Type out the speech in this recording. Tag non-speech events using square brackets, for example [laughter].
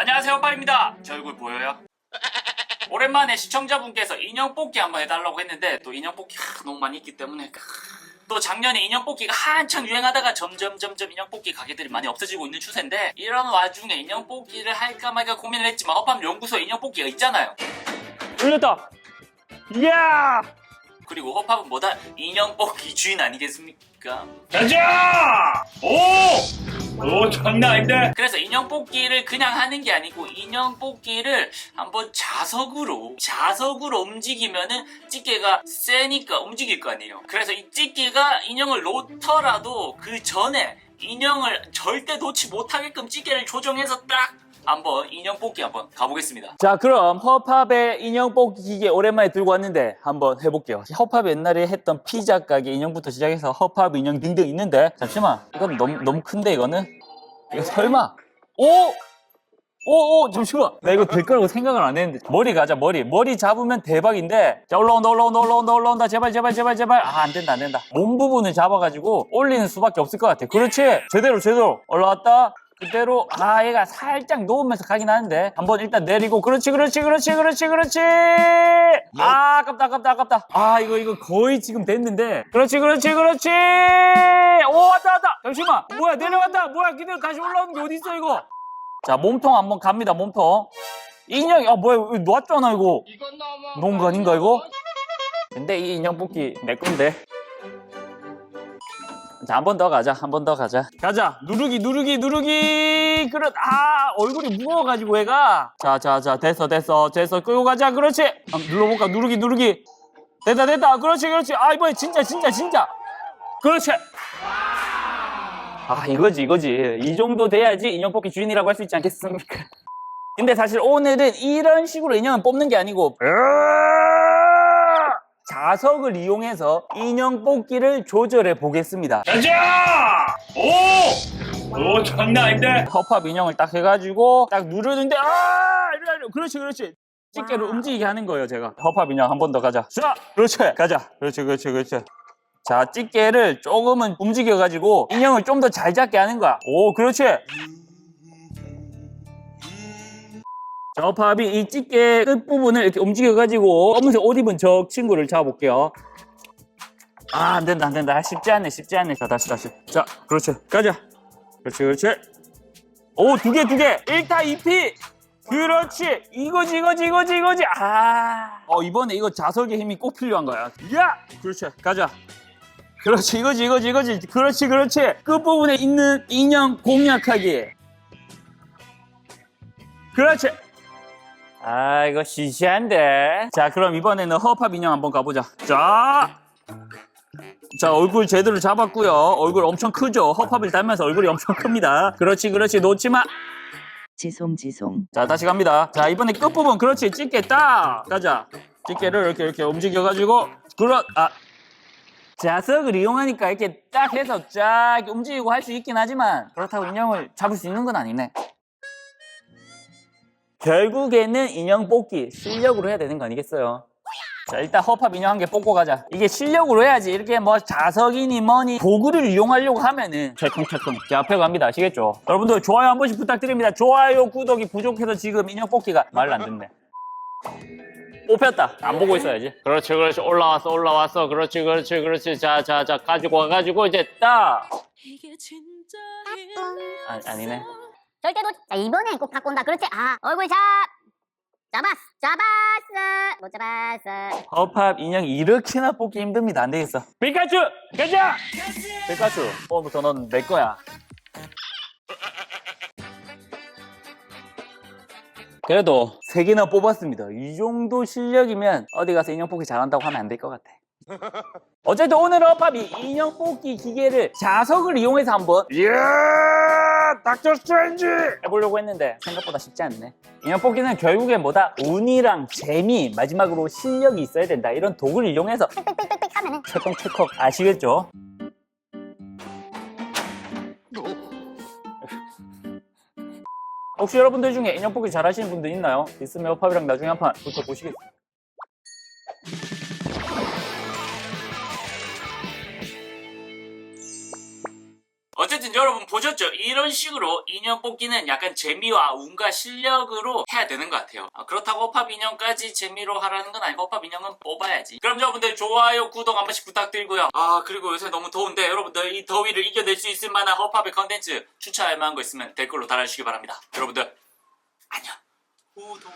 안녕하세요, 빠입니다. 제 얼굴 보여요? 오랜만에 시청자분께서 인형 뽑기 한번 해달라고 했는데 또 인형 뽑기 하, 너무 많이 있기 때문에 크, 또 작년에 인형 뽑기가 한창 유행하다가 점점 점점 인형 뽑기 가게들이 많이 없어지고 있는 추세인데 이런 와중에 인형 뽑기를 할까 말까 고민을 했지만 허팝 연구소에 인형 뽑기가 있잖아요. 올렸다. 이야! 그리고 허팝은 뭐다 인형 뽑기 주인 아니겠습니까? 가자! 오! 오, 장난 아닌데? 그래서 인형 뽑기를 그냥 하는 게 아니고 인형 뽑기를 한번 자석으로 자석으로 움직이면은 찌개가 세니까 움직일 거 아니에요. 그래서 이 찌개가 인형을 놓더라도 그 전에 인형을 절대 놓지 못하게끔 찌개를 조정해서 딱 한번 인형 뽑기 한번 가보겠습니다. 자, 그럼 허팝의 인형 뽑기 기계 오랜만에 들고 왔는데 한번 해볼게요. 허팝 옛날에 했던 피자 가게 인형부터 시작해서 허팝 인형 등등 있는데 잠시만, 이건 너무 너무 큰데 이거는? 이거 설마? 오! 오, 오, 잠시만. 나 이거 될 거라고 생각을 안 했는데. 머리 가자, 머리. 머리 잡으면 대박인데. 자, 올라온다, 올라온다, 올라온다, 올라온다. 제발, 제발, 제발, 제발. 아, 안 된다, 안 된다. 몸 부분을 잡아가지고 올리는 수밖에 없을 것 같아. 그렇지. 제대로, 제대로. 올라왔다. 그대로 아 얘가 살짝 놓으면서 가긴 하는데 한번 일단 내리고 그렇지 그렇지 그렇지 그렇지 그렇지! 아 아깝다 아깝다 아깝다. 아 이거 이거 거의 지금 됐는데. 그렇지 그렇지 그렇지! 오 왔다 왔다! 잠시만! 뭐야 내려갔다! 뭐야 기다려 다시 올라오는 게 어딨어 이거? 자 몸통 한번 갑니다 몸통. 인형이 아 뭐야 이거 놓았잖아 이거. 놓은 거 아닌가 이거? 근데 이 인형 뽑기 내 건데 자, 한 번 더 가자. 한 번 더 가자. 가자. 누르기, 누르기, 누르기. 그렇, 아, 얼굴이 무거워가지고 얘가. 자, 자, 자, 됐어, 됐어, 됐어. 끌고 가자. 그렇지. 아, 눌러볼까? 누르기, 누르기. 됐다, 됐다. 그렇지, 그렇지. 아, 이번에 진짜, 진짜, 진짜. 그렇지. 아, 이거지, 이거지. 이 정도 돼야지 인형 뽑기 주인이라고 할 수 있지 않겠습니까? 근데 사실 오늘은 이런 식으로 인형을 뽑는 게 아니고, 자석을 이용해서 인형 뽑기를 조절해 보겠습니다. 가자! 오! 오, 장난 아닌데? 허팝 인형을 딱 해가지고 딱 누르는데 아 이리 와, 이리 와. 그렇지 그렇지 집게를 움직이게 하는 거예요 제가 허팝 인형 한 번 더 가자 자 그렇지 가자 그렇지 그렇지 그렇지 자 집게를 조금은 움직여가지고 인형을 좀 더 잘 잡게 하는 거야 오 그렇지 자 허팝이 이 집게 끝부분을 이렇게 움직여가지고 검은색 옷 입은 저 친구를 잡아볼게요. 아 안 된다 안 된다. 쉽지 않네 쉽지 않네. 자 다시 다시. 자 그렇지. 가자. 그렇지 그렇지. 오 두 개 두 개. 1타 2피. 그렇지. 이거지 이거지 이거지 이거지. 아 어 이번에 이거 자석의 힘이 꼭 필요한 거야. 야! 그렇지. 가자. 그렇지 이거지 이거지 이거지. 그렇지 그렇지. 끝부분에 있는 인형 공략하기. 그렇지 아 이거 시시한데 자 그럼 이번에는 허팝 인형 한번 가보자 자 자, 얼굴 제대로 잡았고요. 얼굴 엄청 크죠? 허팝을 닮아서 얼굴이 엄청 큽니다. 그렇지, 그렇지. 놓지 마. 지송 지송 자, 다시 갑니다. 자, 이번에 끝부분. 그렇지. 집게 딱. 가자. 집게를 이렇게, 이렇게 움직여가지고. 그렇, 아. 자석을 이용하니까 이렇게 딱 해서 쫙 움직이고 할 수 있긴 하지만 그렇다고 인형을 잡을 수 있는 건 아니네. 결국에는 인형 뽑기 실력으로 해야 되는 거 아니겠어요? 자 일단 허팝 인형 한 개 뽑고 가자. 이게 실력으로 해야지. 이렇게 뭐 자석이니 뭐니 도구를 이용하려고 하면은 철컹철컹 제 앞에 갑니다. 아시겠죠? 여러분들 좋아요 한 번씩 부탁드립니다. 좋아요 구독이 부족해서 지금 인형 뽑기가 말로 안 듣네. 뽑혔다. 안 보고 있어야지. 그렇지 그렇지. 올라왔어 올라왔어. 그렇지 그렇지 그렇지. 자 자 자 가지고 와가지고 이제 딱! 이게 진짜 아, 아니네 절대 놓. 자 이번엔 꼭 온다. 그렇지. 아 얼굴 잡. 잡았어. 잡았어. 못 잡았어. 허팝 인형 이렇게나 뽑기 힘듭니다 안 되겠어 피카츄 가자 피카츄 오늘부터 넌내 거야 그래도 세 개나 뽑았습니다 이 정도 실력이면 어디 가서 인형 뽑기 잘한다고 하면 안 될 것 같아 [laughs] 어쨌든 오늘 허팝이 인형 뽑기 기계를 자석을 이용해서 한번 이야 닥터 스트레인지 해보려고 했는데 생각보다 쉽지 않네 인형 뽑기는 결국엔 뭐다 운이랑 재미 마지막으로 실력이 있어야 된다 이런 도구를 이용해서 빽빽빽빽 하면은 철컹철컹 아시겠죠? 혹시 여러분들 중에 인형 뽑기 잘하시는 분들 있나요? 있으면 허팝이랑 나중에 한판 붙어보시겠어요? 어 어쨌든 여러분 보셨죠? 이런 식으로 인형 뽑기는 약간 재미와 운과 실력으로 해야 되는 것 같아요. 아, 그렇다고 허팝 인형까지 재미로 하라는 건 아니고 허팝 인형은 뽑아야지. 그럼 여러분들 좋아요, 구독 한 번씩 부탁드리고요. 아 그리고 요새 너무 더운데 여러분들 이 더위를 이겨낼 수 있을 만한 허팝의 컨텐츠 추천할 만한 거 있으면 댓글로 달아주시기 바랍니다. 여러분들 안녕. 구독.